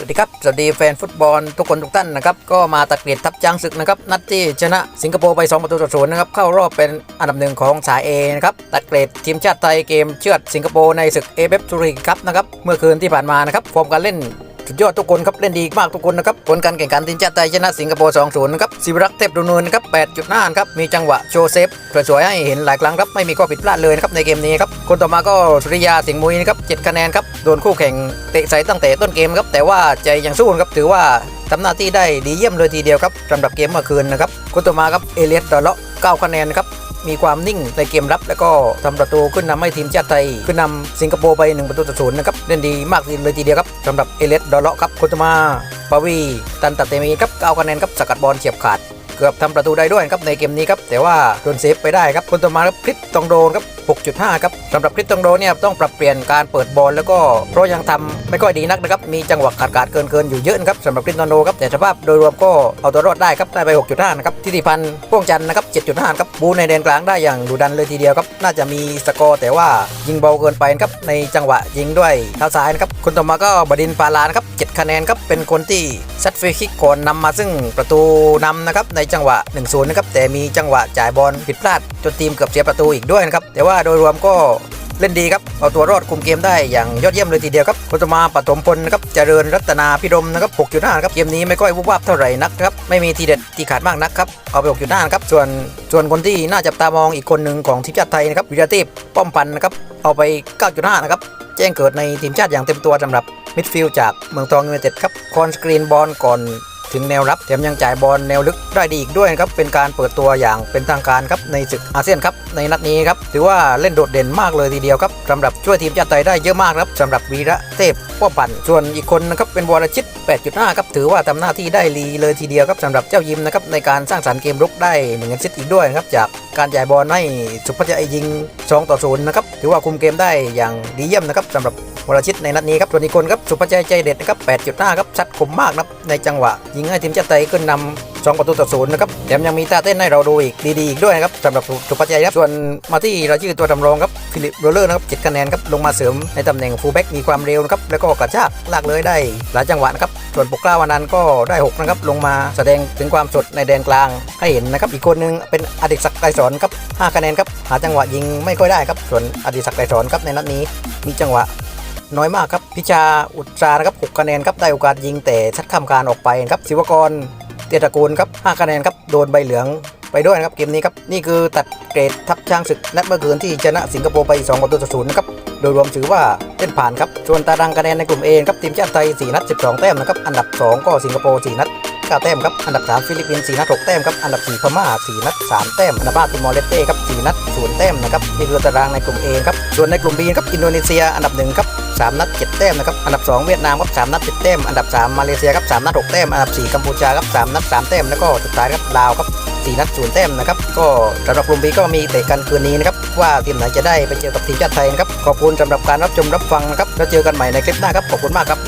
สวัสดีครับ สวัสดีแฟนฟุตบอลทุกคนทุกท่านนะครับ ก็มาตัดเกรดทับจังศึกนะครับ นัดที่ชนะสิงคโปร์ไป 2 ประตูต่อศูนย์นะครับ เข้ารอบเป็นอันดับหนึ่งของสายเอนะครับตัดเกรดทีมชาติไทยเกมเชือดสิงคโปร์ในศึกเอเบฟทูริครับนะครับ เมื่อคืนที่ผ่านมานะครับ ฟอร์มการเล่น สุดยอดทุกคนครับเล่นดีมากทุกคนนะครับผลการแข่งขันทีมชาติไทยชนะสิงคโปร์2-0นะครับสิวรักเทพดุนูนนะครับ8.5ครับมีจังหวะโชว์เซฟสวยๆให้เห็นหลายครั้งครับไม่มีข้อผิดพลาดเลยนะครับในเกมนี้ครับคนต่อมาก็สุริยาสิงห์มุยนะครับ7คะแนนครับโดนคู่แข่งเตะใส่ตั้งแต่ต้นเกมครับแต่ว่าใจยังสู้ครับถือว่าทำหน้าที่ได้ดีเยี่ยมเลยทีเดียวครับสำหรับเกมเมื่อคืนนะครับคนต่อมาครับเอเลียสดอลเลาะ9คะแนนครับ มีความนิ่งในเกมรับ แล้วก็ทำประตูขึ้นนำให้ทีมชาติไทยขึ้นนำสิงคโปร์ไป 1 ประตูต่อศูนย์นะครับเล่นดีมากเลยทีเดียวครับสำหรับเอเลสดอเลาะครับโคตมาบาวีตันตัดเตมีครับ9คะแนนครับสกัดบอลเฉียบขาด เกือบทำประตูได้ด้วยครับในเกมนี้ครับแต่ว่าโดนเซฟไปได้ครับคนต่อมาครับคริสตองโดนครับ 6.5 ครับสำหรับคริสตองโดเนี่ยต้องปรับเปลี่ยนการเปิดบอลแล้วก็เพราะยังทำไม่ค่อยดีนักนะครับมีจังหวะขาดขาดเกินเกินๆอยู่เยอะนะครับสำหรับคริสตองโดครับแต่สภาพโดยรวมก็เอาตัวรอดได้ครับได้ไป 6.5 นะครับทิติพันธ์พ่วงจันทร์นะครับ 7.5 ครับบูในแดนกลางได้อย่างดุดันเลยทีเดียวครับน่าจะมีสกอร์แต่ว่ายิงเบาเกินไปครับในจังหวะยิงด้วยเท้าซ้ายนะครับคนต่อมาก็บดินปาลานครับ7คะแนนครับเป็นคนที่ซัดฟรคิกก่อนนำมาซึ่งประตูนำนะครับในจังหวะ1-0นย์นะครับแต่มีจังหวะจ่ายบอลผิดพลาดจนทีมเกือบเสียประตูอีกด้วยนะครับแต่ว่าโดยรวมก็เล่นดีครับ เอาตัวรอดคุมเกมได้อย่างยอดเยี่ยมเลยทีเดียวครับคนต่อมาปฐมพลนะครับ เจริญรัตนาพิรมนะครับ6.5นะครับ เกมนี้ไม่ค่อยวุบวับเท่าไหร่นักครับ ไม่มีทีเด็ดที่ขาดมากนักครับ เอาไป6.5นะครับ ส่วนส่วนคนที่น่าจับตามองอีกคนหนึ่งของทีมชาติไทยนะครับวิรเทพป้อมพันธ์นะครับ เอาไป 9.5 นะครับ แจ้งเกิดในทีมชาติอย่างเต็มตัวสำหรับมิดฟิลด์จากเมืองทองยูไนเต็ดครับ คอนสกรีนบอลก่อน ถึงแนวรับแถมยังจ่ายบอลแนวลึกได้ดีอีกด้วยครับเป็นการเปิดตัวอย่างเป็นทางการครับในศึกอาเซียนครับในนัดนี้ครับถือว่าเล่นโดดเด่นมากเลยทีเดียวครับสำหรับช่วยทีมชาติไทยได้เยอะมากครับสำหรับวีระเทพป้อมปั่นส่วนอีกคนนะครับเป็นวรชิต 8.5 ครับถือว่าทำหน้าที่ได้ดีเลยทีเดียวครับสำหรับเจ้ายิมนะครับในการสร้างสรรค์เกมรุกได้หนึ่งแอสซิสต์อีกด้วยครับจากการจ่ายบอลให้สุภชัยยิง2ต่อ0นะครับถือว่าคุมเกมได้อย่างดีเยี่ยมนะครับสำหรับ วรชิตในนัดนี้ครับส่วนอีกคนครับสุภชัยใจเด็ดนะครับ8.5ครับชัดคมมากนะครับในจังหวะ ยิงให้ทีมชาติไทยขึ้นนำ2ประตูต่อศูนย์นะครับแถมยังมีท่าเต้นให้เราดูอีกดีๆอีกด้วยนะครับสำหรับสุภชัยครับส่วนมาที่รายชื่อตัวทำรองครับฟิลิปโรเลอร์นะครับ7คะแนนครับลงมาเสริมในตำแหน่งฟูลแบ็กมีความเร็วนะครับแล้วก็กระชากลากเลยได้หลายจังหวะนะครับส่วนปกกล้าวันนั้นก็ได้หกนะครับลงมาแสดงถึงความสดในแดนกลางให้เห็นนะครับอีกคนนึงเป็นอดิศักดิ์ไกรสอนครับ5คะแนนครับหาจังหวะยิงไม่ค่อยได้ครับส่วนอดิศักดิ์ไกรสอนครับในนัดนี้มีจังหวะ น้อยมากครับ พิชาอุตรานะครับ6คะแนนครับได้โอกาสยิงแต่ชัดข้าการออกไปครับศิวกรเตียตระกูลครับ5คะแนนครับโดนใบเหลืองไปด้วยนะครับเกมนี้ครับนี่คือตัดเกรดทัพช้างศึกนัดเมื่อคืนที่ชนะสิงคโปร์ไป2ประตูต่อศูนย์นะครับโดยรวมถือว่าเล่นผ่านครับส่วนตารางคะแนนในกลุ่ม A ครับทีมชาติไทย 4 นัด 12 แต้มนะครับอันดับ 2 ก็สิงคโปร์ 4 นัด 9 แต้มครับอันดับ 3 ฟิลิปปินส์ 4 นัด 6 แต้มครับอันดับ 4 พม่า 4 นัด 3 แต้มอันดับ 5 ติมอร์เลสเต้ครับ 4 นัด 0 แต้มนะครับนี่คือตารางในกลุ่ม A ครับส่วนในกลุ่ม B ครับอินโดนีเซียอันดับ1ครับ 3 นัด 7 แต้มนะครับ อันดับ 2 เวียดนามครับ 3 นัด 7 แต้ม อันดับ 3 มาเลเซียครับ 3 นัด 6 แต้ม อันดับ 4 กัมพูชาครับ 3 นัด 3 แต้ม แล้วก็สุดท้ายครับลาวครับ 4 นัด 0 แต้มนะครับ ก็สำหรับกลุ่ม B ก็มีเตะกันคืนนี้นะครับ ว่าทีมไหนจะได้ไปเจอกับทีมชาติไทยนะครับ ขอบคุณสำหรับการรับชมรับฟังนะครับ แล้วเจอกันใหม่ในคลิปหน้าครับ ขอบคุณมากครับ